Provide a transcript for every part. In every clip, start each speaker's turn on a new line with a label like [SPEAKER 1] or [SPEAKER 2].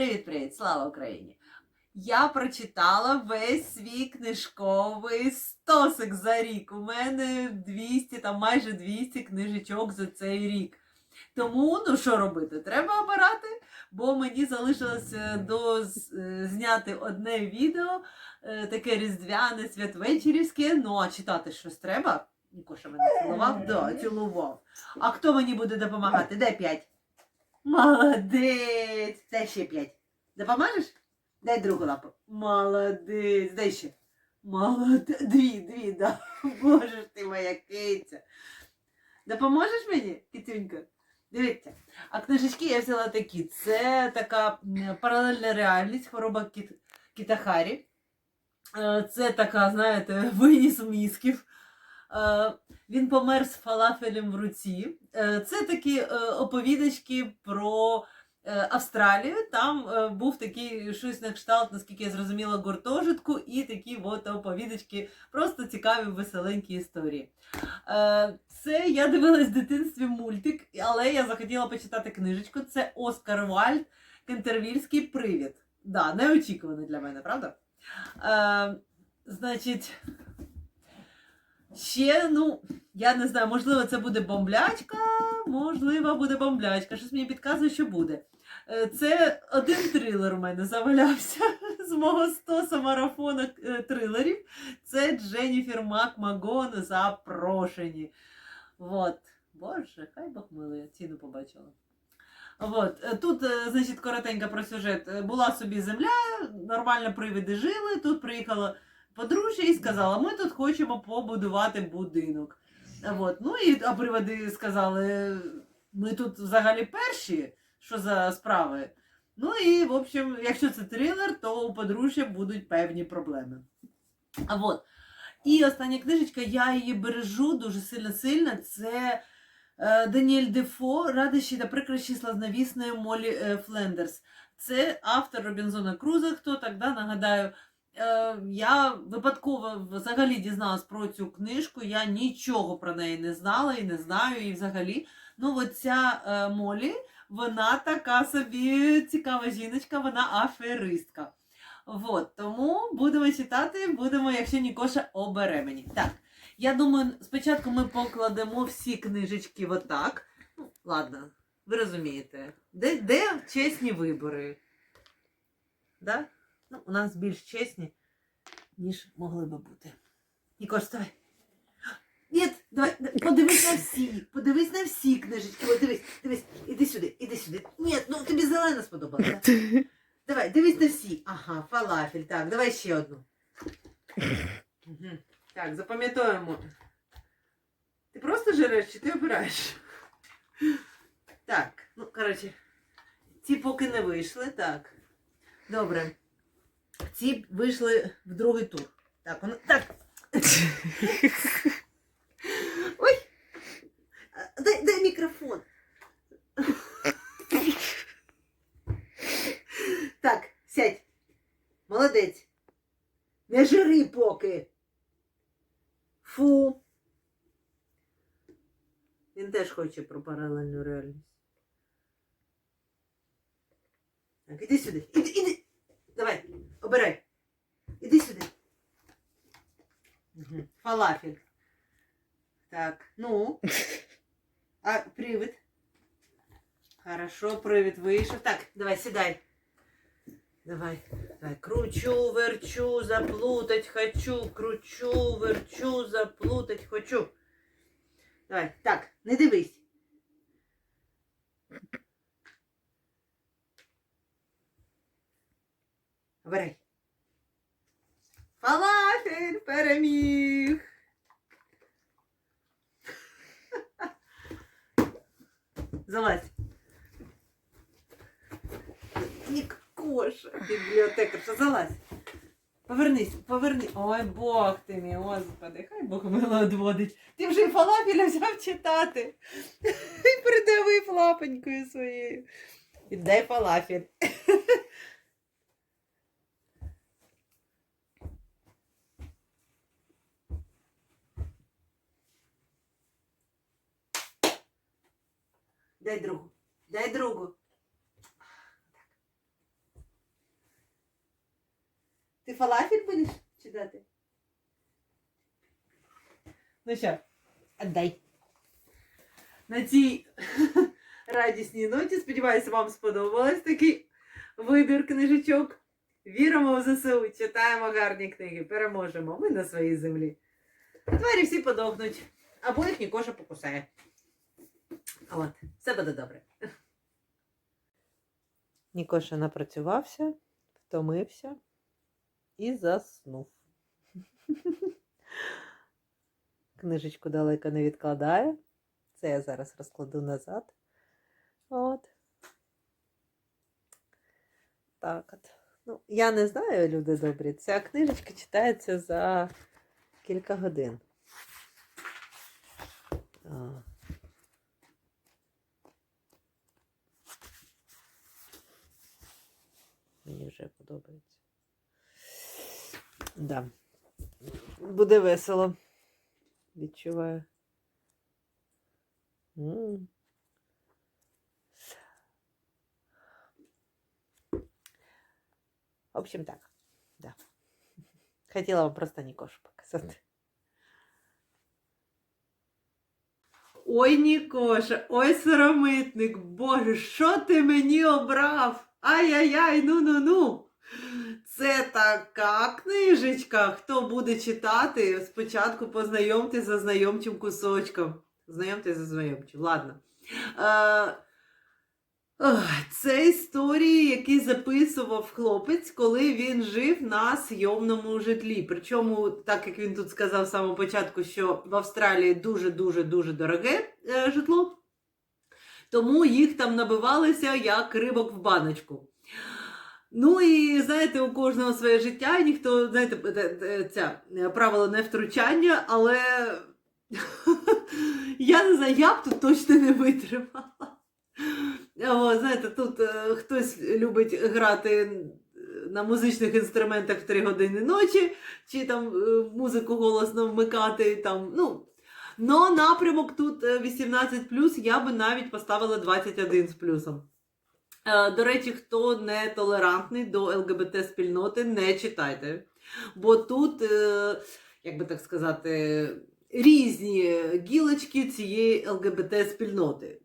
[SPEAKER 1] Привіт-привіт, слава Україні! Я прочитала весь свій книжковий стосик за рік. У мене 200, там майже 200 книжечок за цей рік. Тому, ну що робити? Треба обирати, бо мені залишилося до е, зняти одне відео, е, таке різдвяне, святвечерівське. Ну а читати щось треба. Нікоша мене цілував? Да, цілував. А хто мені буде допомагати? Де п'ять? Молодець! Дай ще п'ять. Допоможеш? Дай другу лапу. Молодець. Дай ще. Молодець. Дві, дві, да. Боже ж ти моя киця. Допоможеш мені, кицюнька? Дивіться. А книжечки я взяла такі. Це така паралельна реальність, хвороба кіт... Кітахарі. Е, Це така, знаєте, виніс мізків. Е, Він помер з фалафелем в руці. Е, Це такі е, оповідачки про Австралію. Там був такий щось на кшталт, наскільки я зрозуміла, гуртожитку, і такі от оповідачки, просто цікаві, веселенькі історії. Це я дивилась в дитинстві мультик, але я захотіла почитати книжечку. Це Оскар Вальд, Кентервільський привід. Да, неочікувано для мене, правда? Значить, ще, ну, я не знаю, можливо, це буде бомблячка, можливо, буде бомблячка. Щось мені підказує, що буде. Е, Це один трилер у мене завалявся з мого стоса марафону е, трилерів. Це Дженніфер Макмагон запрошені. Вот. Боже, хай Бог милує, ціну побачила. Вот. е, Тут, значить, коротенько про сюжет. Була собі земля, нормально привиди жили. Тут приїхала подружжя і сказала, ми тут хочемо побудувати будинок. Вот. Ну і а приводи сказали, ми тут взагалі перші, що за справи. Ну і, в общем, якщо це трилер, то у подружжя будуть певні проблеми. А вот. І остання книжечка, я її бережу дуже сильно-сильно. Це е, Даніель Дефо, радощі та прикрощі славновісної Молі е, Флендерс. Це автор Робінзона Круза. Хто так, да, нагадаю, я випадково взагалі дізналась про цю книжку. Я нічого про неї не знала і не знаю, і взагалі. Ну, от ця е, Молі, вона така собі цікава жіночка, вона аферистка. Вот, тому будемо читати, будемо, якщо Нікоша обере мені. Так, я думаю, спочатку ми покладемо всі книжечки отак. Ну, ладно, ви розумієте, де, де чесні вибори? Да? Ну, у нас більш чесні, ніж могли би бути. Нікош, давай. Ні, давай, подивись на всі, подивись на всі книжечки. Ой, дивись, дивись, іди сюди, іди сюди. Ні, ну тобі зелена сподобалася. Давай, дивись на всі. Ага, фалафель. Так, давай ще одну. Так, запам'ятовуємо. Ти просто жиреш чи ти обираєш? Так, ну, коротше, ці поки не вийшли, так. Добре. Ці вийшли в другий тур. Так, воно. Так. Ой! Дай, дай мікрофон. Так, сядь. Молодець. Не жири поки. Фу. Він теж хоче про паралельну реальність. Так, іди сюди. Іди, іди. Давай, обирай. Іди сюди. Угу. Фалафель. Так, ну. А привид? Хорошо, привид вийшов. Так, давай, сідай. Давай, давай. Кручу, верчу, заплутать хочу. Кручу, верчу, заплутать хочу. Давай, так, не дивись. Обирай. Фалафель переміг. Залазь. Нікоша, бібліотекарша, залазь. Повернись, поверни. Ой, Бог ти мій, господи, хай Бог мило одводить. Ти вже і фалафеля взяв читати. І придавив лапонькою своєю. Віддай фалафель. Дай другу. Дай другу. Ти фалафель будеш читати? Ну що, віддай. На цій радісній ноті, сподіваюся, вам сподобалось такий вибір книжечок. Віримо в ЗСУ, читаємо гарні книги, переможемо. Ми на своїй землі. Тварі всі подохнуть, або їх Нікоша покусає. От, все буде добре. Нікоша напрацювався, втомився і заснув. Книжечку далеко не відкладає. Це я зараз розкладу назад. От. Так от. Ну, я не знаю, люди добрі. Ця книжечка читається за кілька годин. подобається. Да. Буде весело. Відчуваю. М. В общем, так. Да. Хотіла вам просто Нікошу показати. Ой, Нікоша, ой, соромитник, Боже, що ти мені обрав? Ай-яй-яй, ну-ну-ну. Це така книжечка. Хто буде читати, спочатку познайомтесь за знайомчим кусочком. Знайомтесь за знайомчим. Ладно. Е, це історії, які записував хлопець, коли він жив на сйомному житлі. Причому, так як він тут сказав з самого початку, що в Австралії дуже-дуже дуже дороге е, житло, тому їх там набивалися як рибок в баночку. Ну і знаєте, у кожного своє життя, і ніхто, знаєте, те- те- ця е, правило не втручання, але я не знаю, я б тут точно не витримала. О, знаєте, тут е, хтось любить грати на музичних інструментах в 3 години ночі, чи там е, музику голосно вмикати. Там, ну. Но напрямок тут е, 18 я би навіть поставила 21 з плюсом. Е, До речі, хто не толерантний до ЛГБТ-спільноти, не читайте. Бо тут, е, як би так сказати, різні гілочки цієї ЛГБТ-спільноти.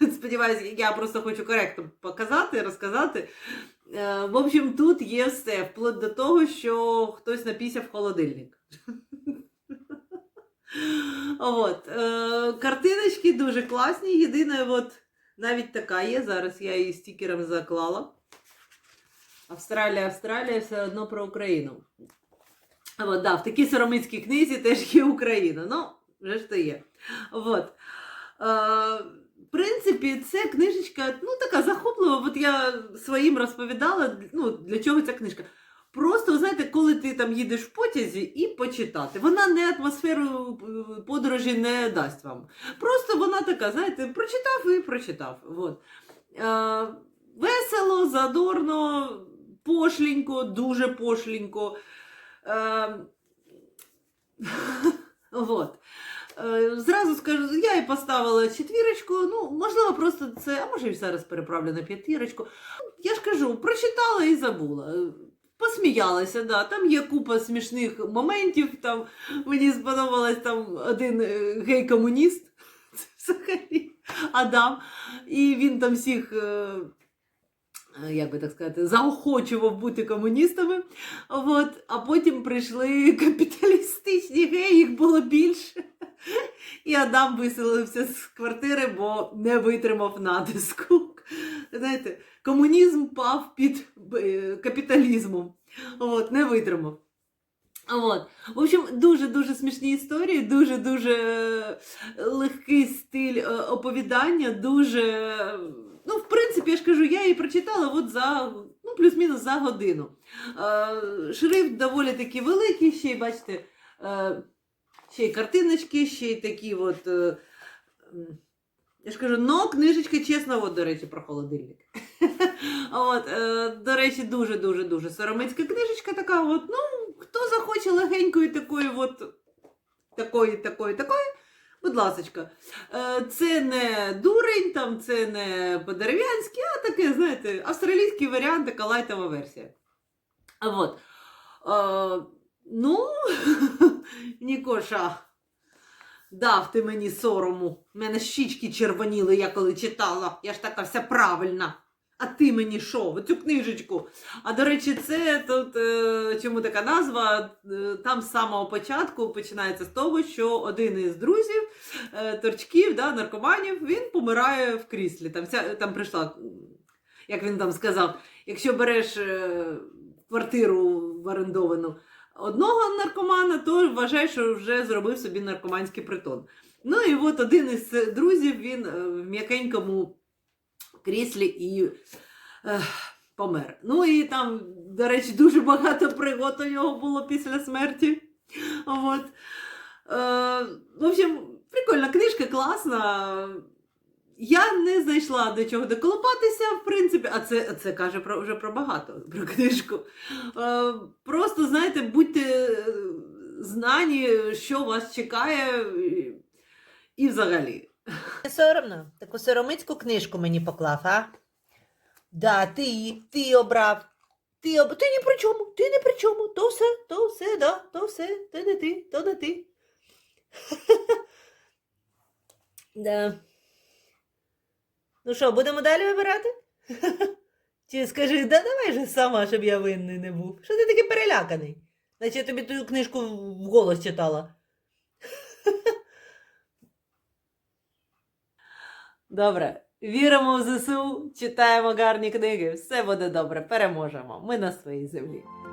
[SPEAKER 1] Сподіваюсь, я просто хочу коректно показати, розказати. Е, В общем, тут є все, вплоть до того, що хтось напісяв холодильник. От. Картиночки дуже класні. Єдине, от навіть така є. Зараз я її стікером заклала. Австралія, Австралія, все одно про Україну. От, да, в такій соромицькій книзі теж є Україна. Ну, вже ж то є. От. Е, в принципі, це книжечка, ну, така захоплива. От я своїм розповідала, ну, для чого ця книжка. Просто, знаєте, коли ти там їдеш в потязі і почитати. Вона не атмосферу е, подорожі не дасть вам. Просто вона така, знаєте, прочитав і прочитав. От. Е, весело, задорно, пошленько, дуже пошленько. Е, вот. Е, Зразу скажу, я їй поставила четвірочку, ну, можливо, просто це, а може і зараз переправлю на п'ятірочку. Я ж кажу, прочитала і забула. Посміялася, да. Там є купа смішних моментів. Там мені сподобалось там один е, гей-комуніст, взагалі Адам. І він там всіх, е, як би так сказати, заохочував бути комуністами. От. А потім прийшли капіталістичні геї, їх було більше. І Адам виселився з квартири, бо не витримав натиску. Знаєте, комунізм пав під е, капіталізмом. От, не витримав. От. В общем, дуже-дуже смішні історії, дуже-дуже легкий стиль е, оповідання, дуже. е, Ну, в принципі, я ж кажу, я її прочитала от за ну, плюс-мінус за годину. Е, Шрифт доволі таки великий, ще й бачите, е, ще й картиночки, ще й такі от. Я ж кажу, но книжечка, чесно, от, до речі, про холодильник. От, е, до речі, дуже-дуже дуже соромицька книжечка така. От, ну, хто захоче легенької такої, от, такої, такої, такої, будь ласочка. Е, це не дурень, там, це не по-дерев'янськи, а таке, знаєте, австралійський варіант, така лайтова версія. От. Е, ну, Нікоша, дав ти мені сорому. У мене щічки червоніли, я коли читала. Я ж така вся правильна. А ти мені що, в цю книжечку? А до речі, це тут е, чому така назва? Е, Там з самого початку починається з того, що один із друзів, е, торчків, да, наркоманів, він помирає в кріслі. Там, ця, там прийшла, як він там сказав, якщо береш е, квартиру в орендовану одного наркомана, то вважай, що вже зробив собі наркоманський притон. Ну і от один із е, друзів, він е, в м'якенькому кріслі і е, помер. Ну і там, до речі, дуже багато пригод у нього було після смерті. От. Е, в общем, прикольна книжка, класна. Я не знайшла до чого доколупатися, в принципі, а це, це каже про, вже про багато про книжку. Е, просто, знаєте, будьте е, знані, що вас чекає, і, і взагалі.
[SPEAKER 2] Не соромно, таку соромицьку книжку мені поклав, а? Да, ти, ти обрав. Ти об... Ти ні при чому, ти ні при чому. То все, то все, да, то все, то не ти, то не ти. да. Ну що, будемо далі вибирати? Чи скажи, да давай же сама, щоб я винний не був. Що ти такий переляканий? Наче я тобі ту книжку вголос читала.
[SPEAKER 1] Добре, віримо в ЗСУ, читаємо гарні книги, все буде добре, переможемо. Ми на своїй землі.